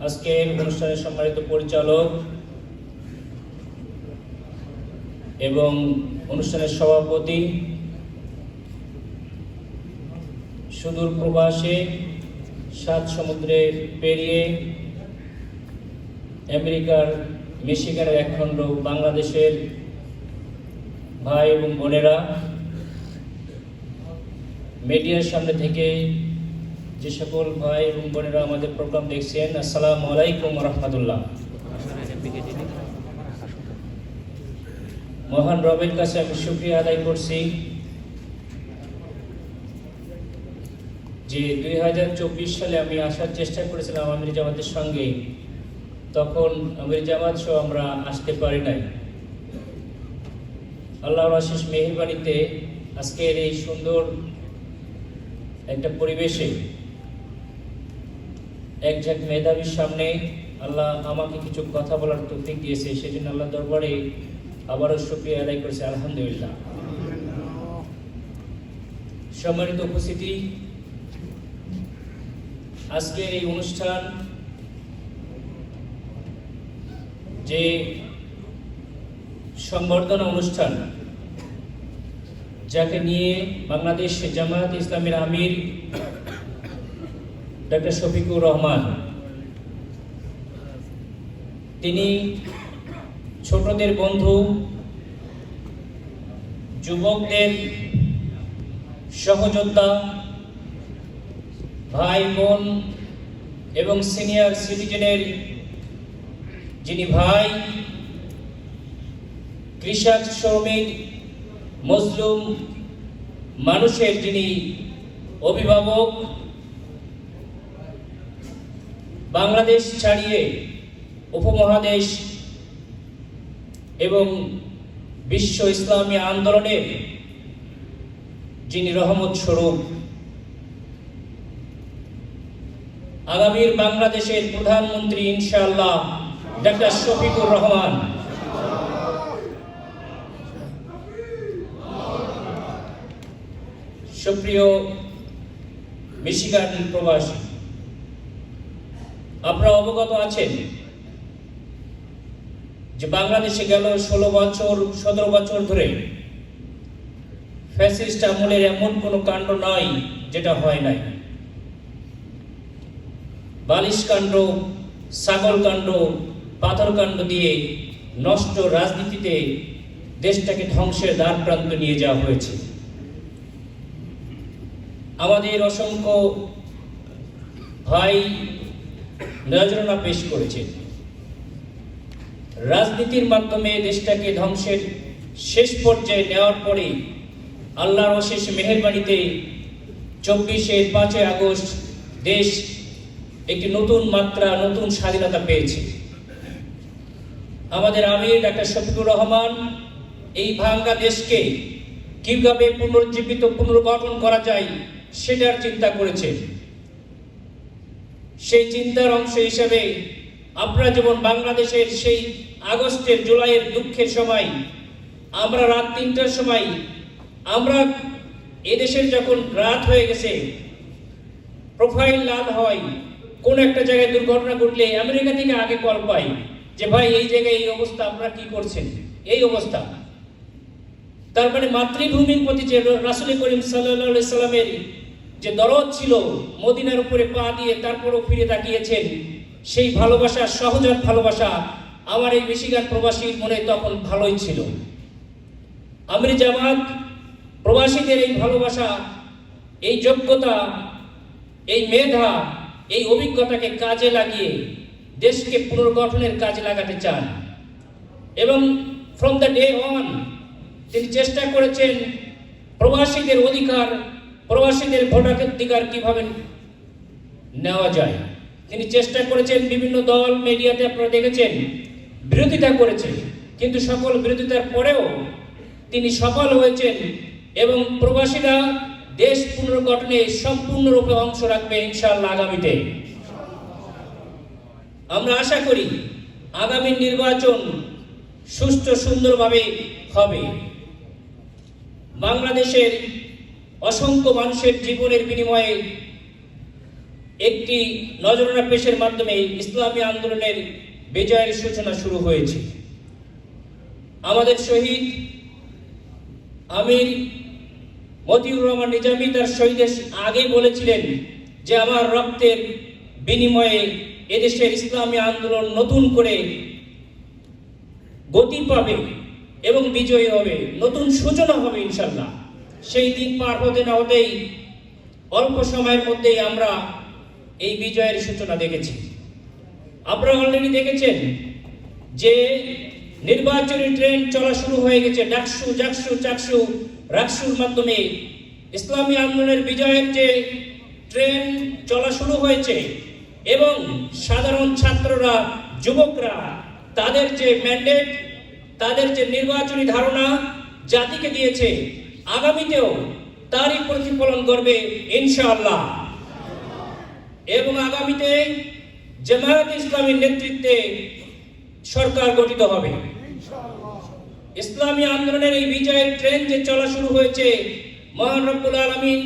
আজকের অনুষ্ঠানের সম্মানিত পরিচালক এবং অনুষ্ঠানের সভাপতি সুদূর প্রবাসে সাত সমুদ্রে পেরিয়ে আমেরিকার মিশিগানের একখণ্ড বাংলাদেশের ভাই এবং বোনেরা, মিডিয়ার সামনে থেকে যে সকল ভাই এবং বোনেরা আমাদের প্রোগ্রাম দেখছেন, আসসালামু আলাইকুম রহমতুল্লাহ। মহান রবের কাছে আমি শুক্রিয়া আদায় করছি যে দুই হাজার চব্বিশ সালে আমি আসার চেষ্টা করেছিলাম আমির জামাতের সঙ্গে। তখন আমির জামাত সহ আমরা আসতে পারি নাই। আল্লাহর আশিস মেহরবানিতে আজকের এই সুন্দর একটা পরিবেশে এক ঝাঁক মেধাবীর সামনে আল্লাহ আমাকে কিছু কথা বলার তৌফিক দিয়েছে, সেজন্য আল্লাহ দরবারে আবারও শুক্রিয়া আদায় করেছে, আলহামদুলিল্লাহ। সম্মানিত উপস্থিতি, আজকের এই অনুষ্ঠান যে সংবর্ধনা অনুষ্ঠান, যাকে নিয়ে বাংলাদেশ জামায়াত ইসলামের আমির ডক্টর শফিকুর রহমান, তিনি ছোটদের বন্ধু, যুবকদের সহযোদ্ধা, ভাই বোন এবং সিনিয়র সিটিজেনের যিনি ভাই কৃষক, শ্রমিক মজলুম মানুষের যিনি অভিভাবক, বাংলাদেশ ছাড়িয়ে উপমহাদেশ এবং বিশ্ব ইসলামী আন্দোলনের যিনি রহমত স্বরূপ, আগামীর বাংলাদেশের প্রধানমন্ত্রী ইনশাআল্লাহ ডক্টর শফিকুর রহমান। সুপ্রিয় মিশিগান প্রবাসী, আপনারা অবগত আছেন যে বাংলাদেশে গেল ষোলো বছর, সতেরো বছর ধরে ফ্যাসিস্ট আমলের এমন কোনো কাণ্ড নয় যেটা হয় নাই। বালিশ কাণ্ড, ছাগল কাণ্ড, পাথর কাণ্ড দিয়ে নষ্ট রাজনীতিতে দেশটাকে ধ্বংসের দ্বার প্রান্ত নিয়ে যাওয়া হয়েছে। আমাদের অসংখ্য ভাই নজরানা পেশ করেছে রাজনীতির মাধ্যমে দেশটাকে ধ্বংসের শেষ পর্যায়ে নেওয়ার পরে আল্লাহর অশেষ মেহরবানিতে চব্বিশে পাঁচই আগস্ট দেশ একটি নতুন মাত্রা, নতুন স্বাধীনতা পেয়েছে। আমাদের আমির ডাক্তার শফিকুর রহমান, এই ভাঙ্গা দেশকে কীভাবে পুনরুজ্জীবিত পুনর্গঠন করা যায় সেটার চিন্তা করেছে। সেই চিন্তার অংশ হিসেবে আমরা যেমন বাংলাদেশের সেই আগস্টের, জুলাইয়ের দুঃখের সময়, আমরা রাত তিনটার সময়, আমরা এদেশের যখন রাত হয়ে গেছে প্রোফাইল লাল হয়, কোন একটা জায়গায় দুর্ঘটনা ঘটলে আমেরিকা থেকে আগে কল পাই যে, ভাই, এই জায়গায় এই অবস্থা, আপনারা কি করছেন? এই অবস্থা। তার মানে মাতৃভূমির প্রতি যে রাসুল করিম সাল্লাহ সাল্লামের যে দরদ ছিল মদিনার উপরে পা দিয়ে তারপরও ফিরে তাকিয়েছেন, সেই ভালোবাসা, সহজাত ভালোবাসা আমার এই মিশিগান প্রবাসীর মনে তখন ভালোই ছিল। আমির জামাত প্রবাসীদের এই ভালোবাসা, এই যোগ্যতা, এই মেধা, এই অভিজ্ঞতাকে কাজে লাগিয়ে দেশকে পুনর্গঠনের কাজে লাগাতে চান। এবং ফ্রম দ্য ডে অন তিনি চেষ্টা করেছেন প্রবাসীদের অধিকার প্রবাসীদের ভোটাধিকার কীভাবে নেওয়া যায়? তিনি চেষ্টা করেছেন, বিভিন্ন দল মিডিয়াতে আপনারা দেখেছেন, বিরোধিতা করেছে। কিন্তু সকল বিরোধিতার পরেও তিনি সফল হয়েছেন এবং প্রবাসীরা দেশ পুনর্গঠনে সম্পূর্ণরূপে অংশ রাখবে ইনশাআল্লাহ আগামীতে। আমরা আশা করি আগামী নির্বাচন সুষ্ঠু সুন্দরভাবে হবে। বাংলাদেশের অসংখ্য মানুষের জীবনের বিনিময়ে একটি নজরানা পেশের মাধ্যমে ইসলামী আন্দোলনের বিজয়ের সূচনা শুরু হয়েছে। আমাদের শহীদ আমির মতিউর রহমান নিজামী তার শহীদের আগে বলেছিলেন যে, আমার রক্তের বিনিময়ে এদেশের ইসলামী আন্দোলন নতুন করে গতি পাবে এবং বিজয়ী হবে, নতুন সূচনা হবে ইনশাল্লাহ সেই দিন পার হতে না হতেই অল্প সময়ের মধ্যেই আমরা এই বিজয়ের সূচনা দেখেছি। আপনারা অলরেডি দেখেছেন যে নির্বাচনী ট্রেন চলা শুরু হয়ে গেছে ডাকসু, জাকসু, চাকসু, রাকসুর মাধ্যমে। ইসলামী আন্দোলনের বিজয়ের যে ট্রেন চলা শুরু হয়েছে এবং সাধারণ ছাত্ররা, যুবকরা, তাদের যে ম্যান্ডেট তাদের যে নির্বাচনী ধারণা জাতিকে দিয়েছে আগামীতেও তারই প্রতিফলন করবে ইনশাআল্লাহ। এবং আগামীতে জামায়াত ইসলামীর নেতৃত্বে সরকার গঠিত হবে। ইসলামী আন্দোলনের এই বিজয়ের ট্রেন যে চলা শুরু হয়েছে, মহান রব্বুল আলমিন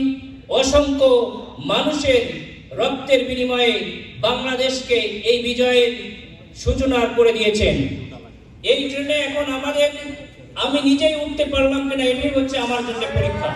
অসংখ্য মানুষের রক্তের বিনিময়ে বাংলাদেশকে এই বিজয়ের সূচনা করে দিয়েছেন। এই ট্রেনে এখন আমাদের আমি নিজেই উঠতে পারলাম কিনা এটাই হচ্ছে আমার জন্য পরীক্ষা।